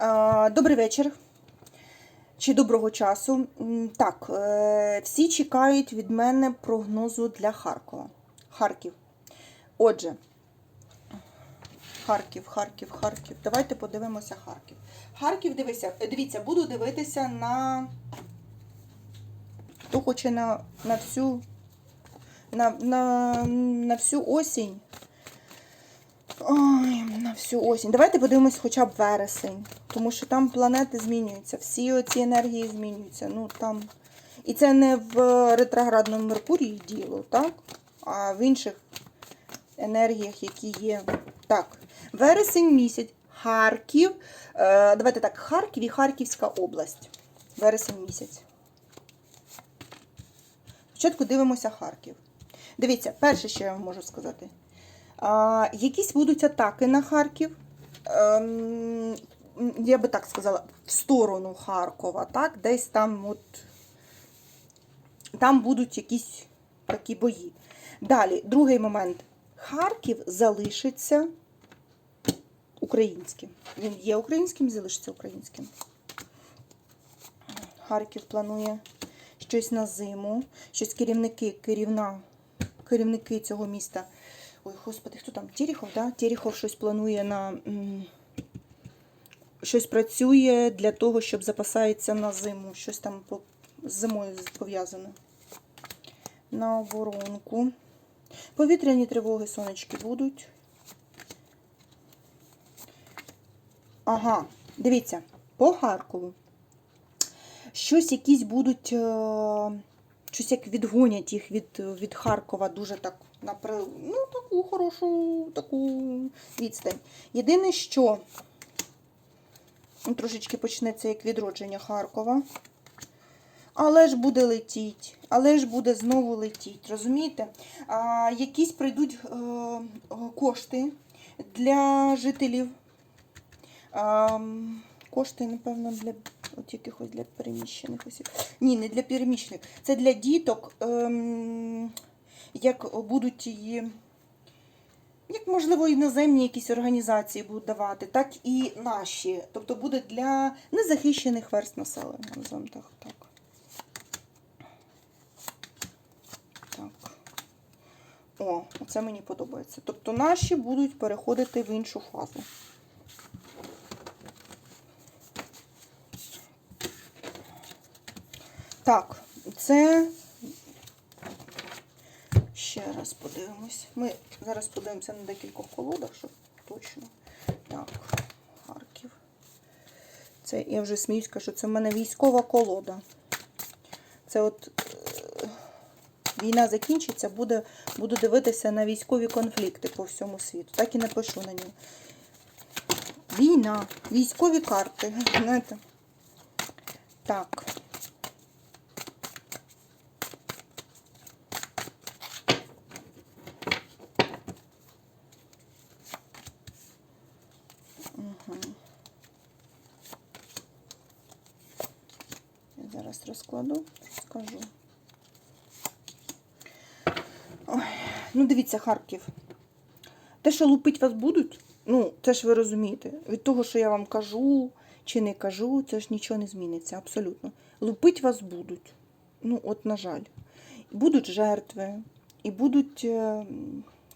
Е, Добрий вечір. Чи доброго часу. Так, е, всі чекають від мене прогнозу для Харкова. Харків. Отже, Харків, Харків, Харків. Давайте подивимося Харків. Харків, дивися, дивіться, буду дивитися на. Хто хоче на, на всю на, на, на всю осінь. Ой, на всю осінь. Давайте подивимось хоча б вересень. Тому що там планети змінюються. Всі оці енергії змінюються. Ну там. І це не в ретроградному Меркурії діло, так? А в інших енергіях, які є. Так, вересень місяць. Харків. Е, давайте так, Харків і Харківська область. Вересень місяць. Спочатку дивимося Харків. Дивіться, перше, що я вам можу сказати. Якісь будуть атаки на Харків. Ем, я би так сказала, в сторону Харкова, так? Десь там от там будуть якісь такі бої. Далі, другий момент. Харків залишиться українським. Він є українським, залишиться українським. Харків планує щось на зиму, щось керівники, керівна, керівники цього міста. Ой, господи, хто там? Терехов, да? Терехов щось планує на. Щось працює для того, щоб запасається на зиму. Щось там з зимою пов'язане. На оборонку. Повітряні тривоги, сонечки будуть. Ага, дивіться, по Харкову. Щось якісь будуть. е, Щось як відгонять їх від, від Харкова дуже так на при- ну, таку хорошу таку відстань. Єдине, що трошечки почнеться як відродження Харкова. Але ж буде летіть, але ж буде знову летіть. Розумієте? А, якісь прийдуть е, кошти для жителів. А, кошти, напевно, для от якихось для переміщених осіб. Ні, не для переміщених. Це для діток, ем, як будуть її. Як, можливо, іноземні якісь організації будуть давати, так і наші. Тобто буде для незахищених верст населення, називаємо так. так. Так. О, оце мені подобається. Тобто наші будуть переходити в іншу фазу. Так, це. Ще раз подивимось. Ми зараз подивимося на декількох колодах, щоб точно. Так, Харків. Це я вже сміюсь, кажу, це в мене військова колода. Це от е, війна закінчиться, буде, буду дивитися на військові конфлікти по всьому світу. Так і напишу на ній. Війна, військові карти. Знаєте? Так. Я зараз розкладу, скажу. Ой, ну, дивіться, Харків. Те, що лупить вас будуть, ну, це ж ви розумієте. Від того, що я вам кажу чи не кажу, це ж нічого не зміниться, абсолютно. Лупить вас будуть. Ну, от, на жаль. Будуть жертви, і будуть е,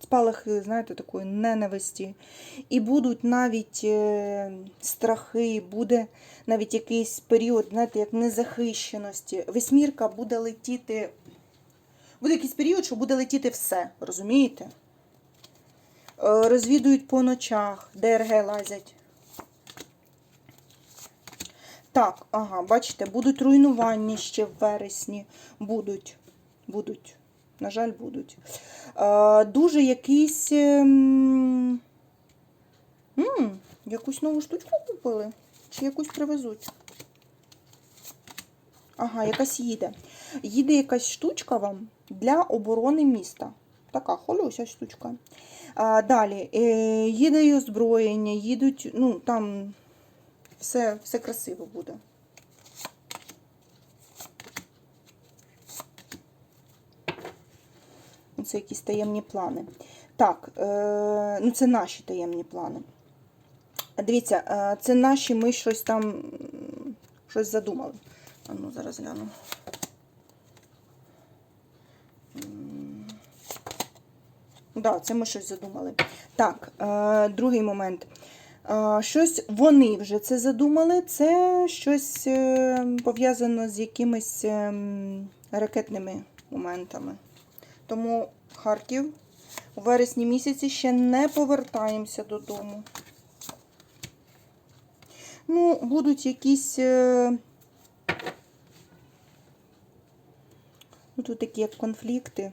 спалахи, знаєте, такої ненависті, і будуть навіть е, страхи, буде навіть якийсь період, знаєте, як незахищеності. Весьмірка буде летіти. Буде якийсь період, що буде летіти все, розумієте? Е, Розвідують по ночах, ДРГ лазять. Так, ага, бачите, будуть руйнування ще в вересні. Будуть. Будуть. На жаль, будуть. Дуже якийсь. ем, м, якусь нову штучку купили. Чи якусь привезуть? Ага, якась їде. Їде якась штучка вам для оборони міста. Така холюся штучка. А, далі, е, їде і озброєння, їдуть, ну, там все, все красиво буде. Це якісь таємні плани. Так, е, ну це наші таємні плани. Дивіться, е, це наші, ми щось там щось задумали. А ну, зараз гляну. Так, це ми щось задумали. Так, е, другий момент. Е, щось вони вже це задумали. Це щось е, пов'язано з якимись ем, ракетними моментами. Тому Харків у вересні місяці ще не повертаємося додому. Ну, будуть якісь. е, Ну, тут такі як конфлікти.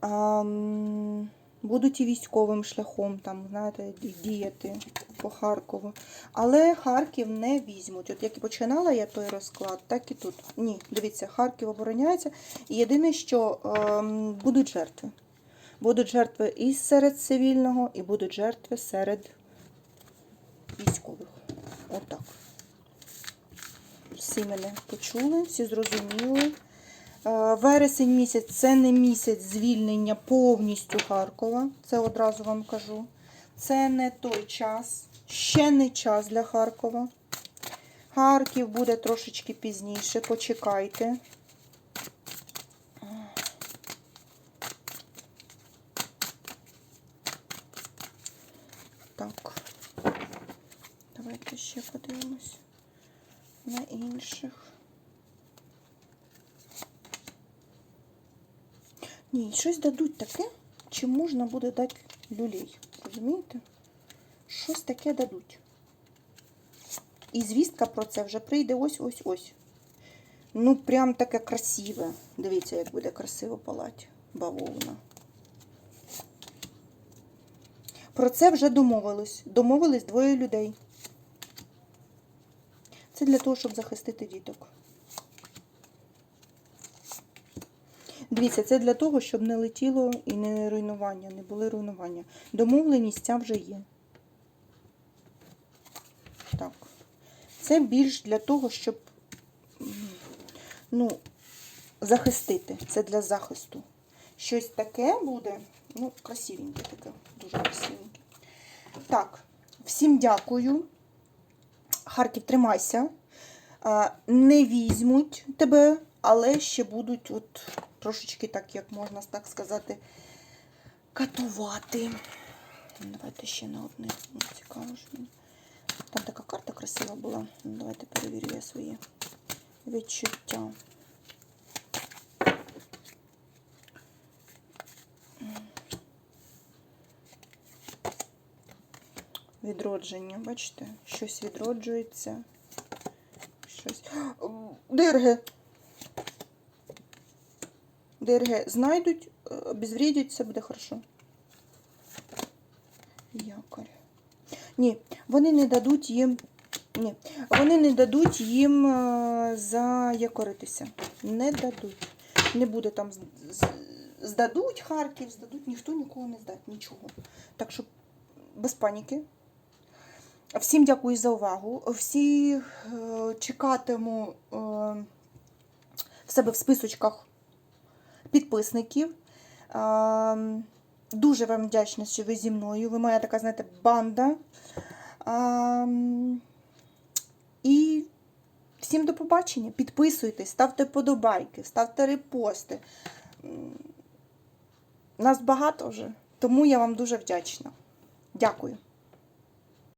А, м, будуть і військовим шляхом, там, знаєте, діяти по Харкову. Але Харків не візьмуть. От як і починала я той розклад, так і тут. Ні, дивіться, Харків обороняється. І єдине, що ем, будуть жертви. Будуть жертви і серед цивільного, і будуть жертви серед військових. Отак. Всі мене почули, всі зрозуміли. Е, Вересень місяць це не місяць звільнення повністю Харкова. Це одразу вам кажу. Це не той час, ще не час для Харкова. Харків буде трошечки пізніше, почекайте. Так. Давайте ще подивимось на інших. Ні, щось дадуть таке, чи можна буде дати люлей. Розумієте? Щось таке дадуть. І звістка про це вже прийде ось-ось-ось. Ну, прям таке красиве. Дивіться, як буде красиво палати бавовна. Про це вже домовились. Домовились двоє людей. Це для того, щоб захистити діток. Дивіться, це для того, щоб не летіло і не руйнування, не були руйнування. Домовленість ця вже є. Так. Це більш для того, щоб ну, захистити. Це для захисту. Щось таке буде, ну, красивеньке таке, дуже красивеньке. Так, всім дякую. Харків, тримайся. Не візьмуть тебе, але ще будуть от трошечки так, як можна так сказати, катувати. Давайте ще на одне. Ну, Цікаво ж мені. Там така карта красива була. Ну, Давайте перевірю я свої відчуття. Відродження, бачите? Щось відроджується. Щось. ДРГ. ДРГ знайдуть, е, обезвредять, все буде хорошо. Якорь. Ні, вони не дадуть їм. Ні, вони не дадуть їм е, заякоритися. Не дадуть. Не буде там здадуть Харків, здадуть, ніхто нікого не здасть, нічого. Так що без паніки. Всім дякую за увагу. Всі е, чекатиму в себе в списочках підписників. Е, дуже вам вдячна, що ви зі мною. Ви моя така, знаєте, банда. Е, і всім до побачення. Підписуйтесь, ставте подобайки, ставте репости. Нас багато вже, тому я вам дуже вдячна. Дякую.